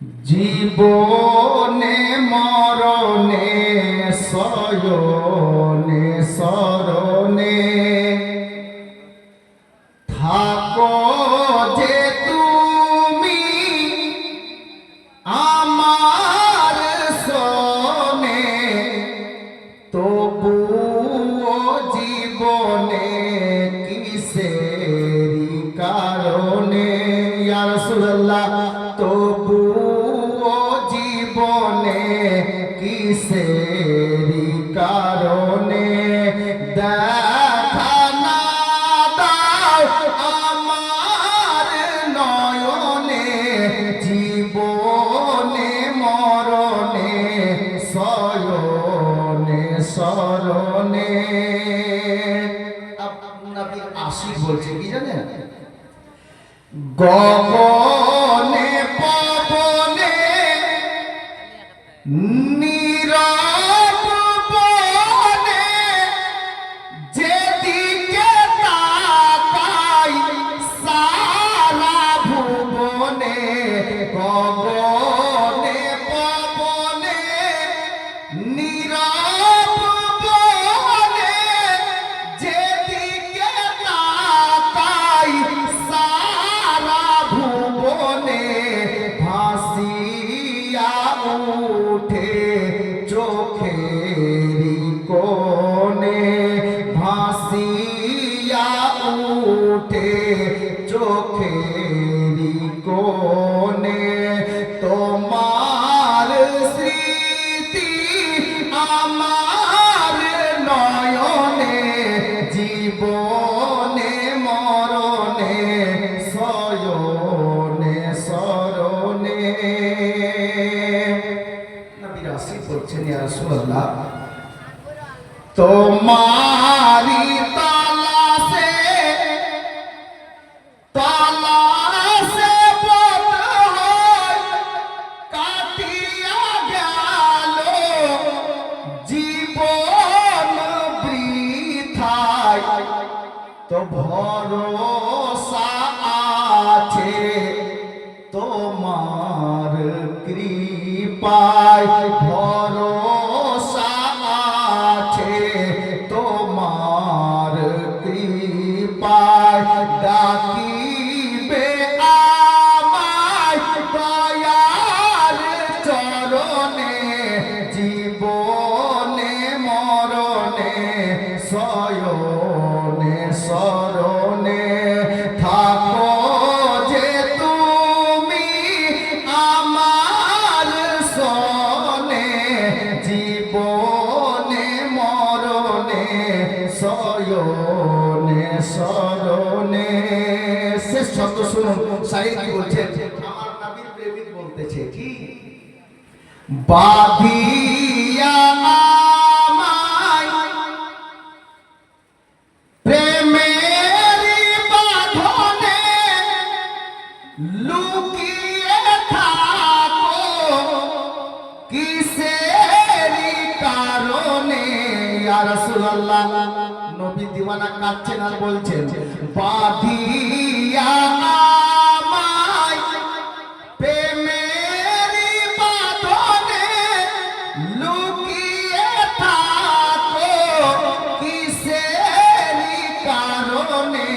জীবনে, মরণে সয়নে সরণে থাকো যে তুমি আমার সনে তবুও জীবনে কিসেরি কারণে? ইয়া রাসূলুল্লাহ কিসেরি কারণে দেখা না দাও আমার নয়নে, জীবনে, মরণে সয়নে সরণে আপনাদের আশিক বলছে, কি জানেন? গগনে, পবনে নীরব উঠে চোখেরি কোণে ভাসিয়া উঠে চোখেরি কোণে তোমার স্মৃতি আমার তোমারি তালাশে তালাশে কাটিয়া গেল জীবন বৃথায়। তো ভরসা আছে তোমার কৃপায়। জীবনে, মরণে সয়নে সরণে শেষ শব্দ শুনুন সাইদ কি বলছেন আমার প্রেমিক বলতেছে, কি? বাঁধনে লুকিয়ে থাকো। কিসেরই কারণে, ইয়া রাসূলুল্লাহ, নবী দিওয়ানা কাঁদছেন আর বলছেন বাঁধিয়া আমায় প্রেমেরই বাঁধনে লুকিয়ে থাকো, কিসেরই কারণে?